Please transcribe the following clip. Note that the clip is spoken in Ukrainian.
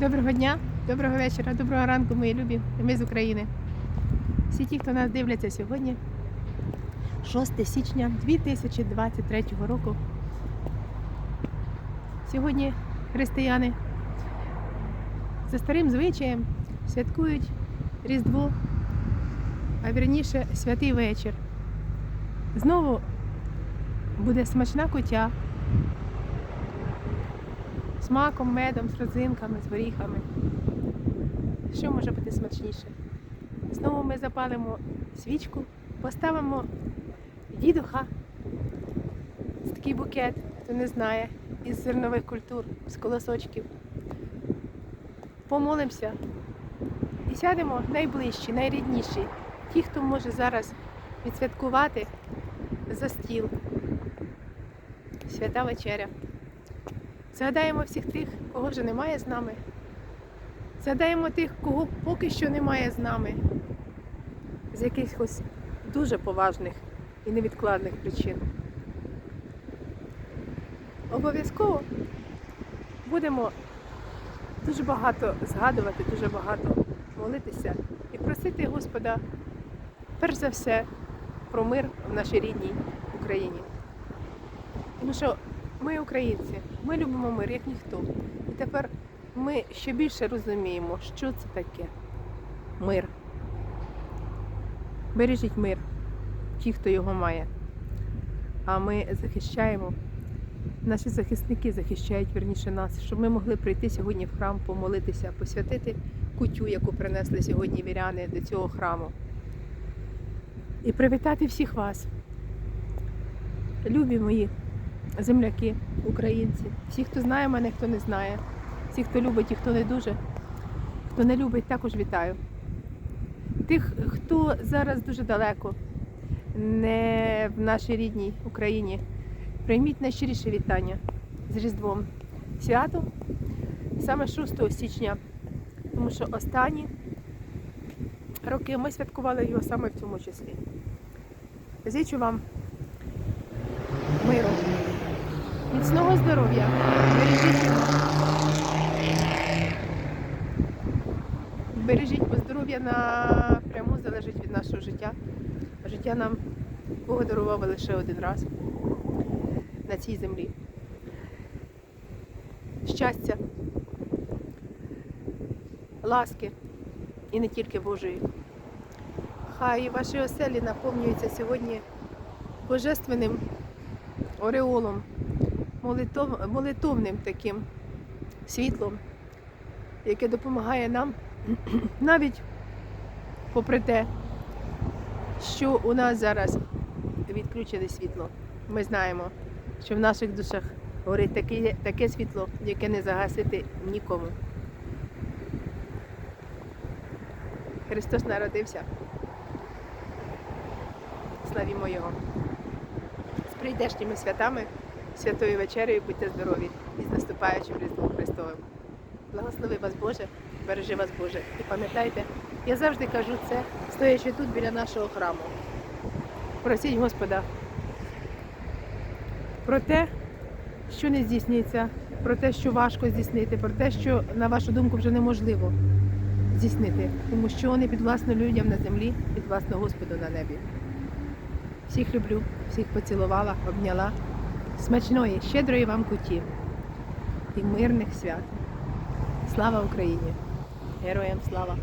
Доброго дня, доброго вечора, доброго ранку, мої любі. Ми з України. Всі ті, хто нас дивляться сьогодні, 6 січня 2023 року. Сьогодні християни за старим звичаєм святкують Різдво, а вірніше святий вечір. Знову буде смачна кутя з маком, медом, з родзинками, з горіхами. Що може бути смачніше? Знову ми запалимо свічку, поставимо дідуха, з такий букет, хто не знає, із зернових культур, з колосочків. Помолимося і сядемо найближчі, найрідніші. Ті, хто може зараз відсвяткувати за стіл. Свята вечеря. Згадаємо всіх тих, кого вже немає з нами. Згадаємо тих, кого поки що немає з нами. З якихось дуже поважних і невідкладних причин. Обов'язково будемо дуже багато згадувати, дуже багато молитися і просити Господа, перш за все, про мир в нашій рідній Україні. Тому що ми українці, ми любимо мир, як ніхто. І тепер ми ще більше розуміємо, що це таке мир. Бережіть мир, ті, хто його має. А ми захищаємо, наші захисники захищають вірніше нас, щоб ми могли прийти сьогодні в храм, помолитися, посвятити кутю, яку принесли сьогодні віряни до цього храму. І привітати всіх вас, любі мої земляки, українці, всі, хто знає мене, хто не знає, всі, хто любить і хто не дуже, хто не любить, також вітаю. Тих, хто зараз дуже далеко, не в нашій рідній Україні, прийміть найщиріше вітання з Різдвом. Свято саме 6 січня, тому що останні роки ми святкували його саме в цьому числі. Зичу вам міцного здоров'я, бережіть. Бережіть, бо здоров'я напряму залежить від нашого життя. Життя нам Бог дарував лише один раз на цій землі. Щастя, ласки і не тільки Божої. Хай ваші оселі наповнюються сьогодні божественним ореолом, молитов, молитовним таким світлом, яке допомагає нам навіть попри те, що у нас зараз відключене світло. Ми знаємо, що в наших душах горить таке, таке світло, яке не загасити нікому. Христос народився. Славімо Його. З прийдешніми святами, святою вечерею, будьте здорові і з наступаючим Різдвом Христовим. Благослови вас Боже, бережи вас Боже. І пам'ятайте, я завжди кажу це, стоячи тут біля нашого храму. Просіть Господа про те, що не здійснюється, про те, що важко здійснити, про те, що, на вашу думку, вже неможливо здійснити, тому що вони підвласно людям на землі, підвласно Господу на небі. Всіх люблю, всіх поцілувала, обняла. Смачної, щедрої вам куті і мирних свят. Слава Україні! Героям слава!